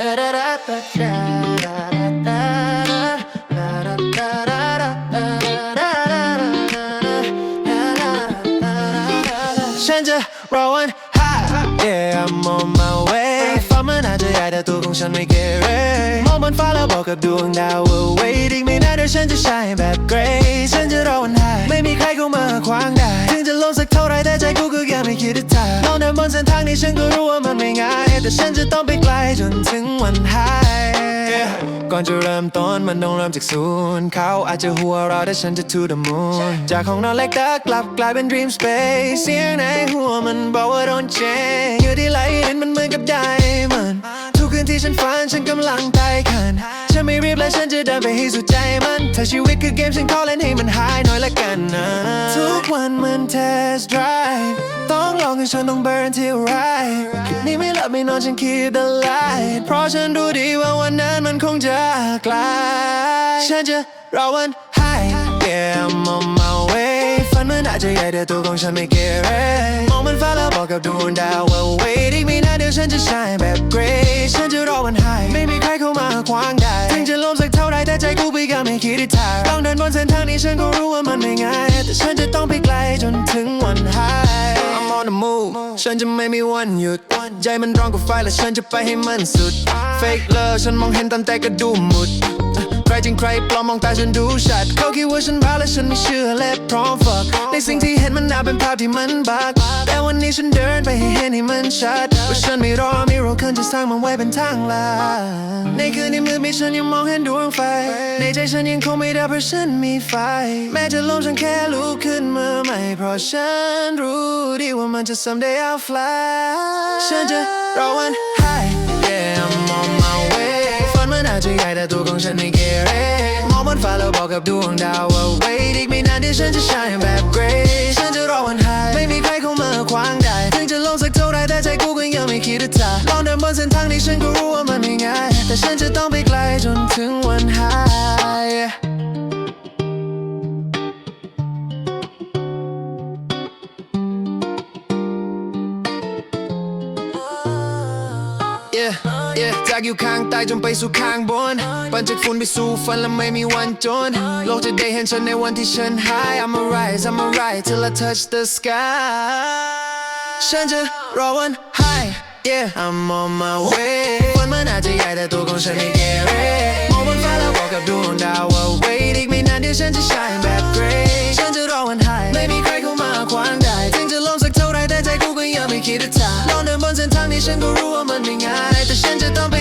ฉันจะรอวัน high yeah I'm on my way ฟ้ามันอาจจะใหญ่แต่ตัวของฉันไม่เกเรมองบนฟ้าแล้วบอกกับดวงดาวว่า wait อีกไม่นานเดี๋ยวฉันจะ shine แบบ grace ฉันจะรอวัน high ไม่มีใครเข้ามาขวางได้ ถึงจะลงสักเท่า ก็ยังไม่คิดจะทางลองเดินบนเส้นทางนี้ฉันก็รู้ว่ามันไม่ง่ายแต่ฉันจะต้องไปไกลจนถึงวัน high ก่อนจะเริ่มต้นมันต้องเริ่มจากศูนย์เขาอาจจะหัวเราะแต่ฉันจะ to the moon จากห้องนอนเล็กแต่กลับกลายเป็น dream space เสียงในหัวมันบอกว่า don't change อยู่ที่ไหลดินมันเหมือนกับไดมอนทุกคืนที่ฉันฝันฉันกำลังไต่ขันฉันไม่รีบและฉันจะเดินไปให้สุดใจมัน ถ้าชีวิตคือเกมฉันขอเล่นให้มันหายน่อยละกันนะ ทุกวันมัน test drive ฉันต้อง burn till right คืนนี้ไม่หลับไม่นอนฉัน keep the light เพราะฉันรู้ดีว่าวันนั้นมันคงจะไกลฉันจะรอวัน high yeah I'm on my way ฝันมันอาจจะใหญ่แต่ตัวของฉันไม่เกเรมองมันฟ้าแล้วบอกกับดวงดาวว่า wait อีกไม่นานเดี๋ยวฉันจะ shine แบบ grace ฉันจะรอวัน high ไม่มีใครเข้ามาขวางได้ถึงจะล้มสักเท่าไรแต่ใจกูไปก็ไม่คิดที่ทางต้องเดินบนเส้นทางนี้ฉันก็รู้ว่ามันไม่ง่ายแต่ฉันจะต้องไปไกลจนถึงวัน high move ฉันจะไม่มีวันหยุด ใจมันร้องกับไฟและฉันจะไปให้มันสุด fake love ฉันมองเห็นตามแต่ก็ดูหมุด ใครจริงใครปลอมมองตาฉันดูชัด เขาคิดว่าฉันบ้าและฉันไม่เชื่อและพร้อม fuck ในสิ่งที่เห็นมันน่าเป็นภาพที่มันบักแต่วันนี้ฉันเดินไปให้เห็นให้มันชัดว่าฉันไม่รอไม นจะสร้างมันไว้เป็นทางลาในคืนที่มืดมิดฉันยังมองเห็นดวงไฟ ในใจฉันยังคงไม่ดับเพราะฉันมีไฟ แม้จะล้มฉันแค่ลุกขึ้นมาใหม่ เพราะฉันรู้ดีว่ามันจะ someday I'll fly ฉันจะรอวัน high yeah I'm on my way ฝันมันอาจจะใหญ่แต่ตัวของฉันไม่เกเรมองบนฟ้าแล้วบอกกับดวงดาวว่า wait อีกไม่นานเดี๋ยวฉันจะ shine แบบ นเส้นทางนี้ฉันก็รู้ว่ามันไม่ง่าย แต่ฉันจะต้องไปไกลจนถึงวัน high yeah yeah จากอยู่ข้างใต้จนไปสู่ข้างบน ปั่นจากฝุ่นไปสู่ฝันและไม่มีวันจน โลกจะได้เห็นฉันในวันที่ฉัน high I'ma rise I'ma rise till I touch the sky ฉันจะรอวัน high Yeah I'm on my way ฝันมันอาจจะใหญ่แต่ตัวของฉันไม่เกเรมองบนฟ้าแล้วบอกกับดวงดาวว่า wait อีกไม่นานเดี๋ยวฉันจะ shine แบบ gray ฉันจะรอวันหายไม่มีใครเข้ามาขวางได้ถึงจะล้มสักเท่าไรแต่ใจกูก็ยังไม่คิดจะจากลองเดินบนเส้นทางนี้ฉันก็รู้ว่ามันไม่ง่ายแต่ฉันจะต้องไป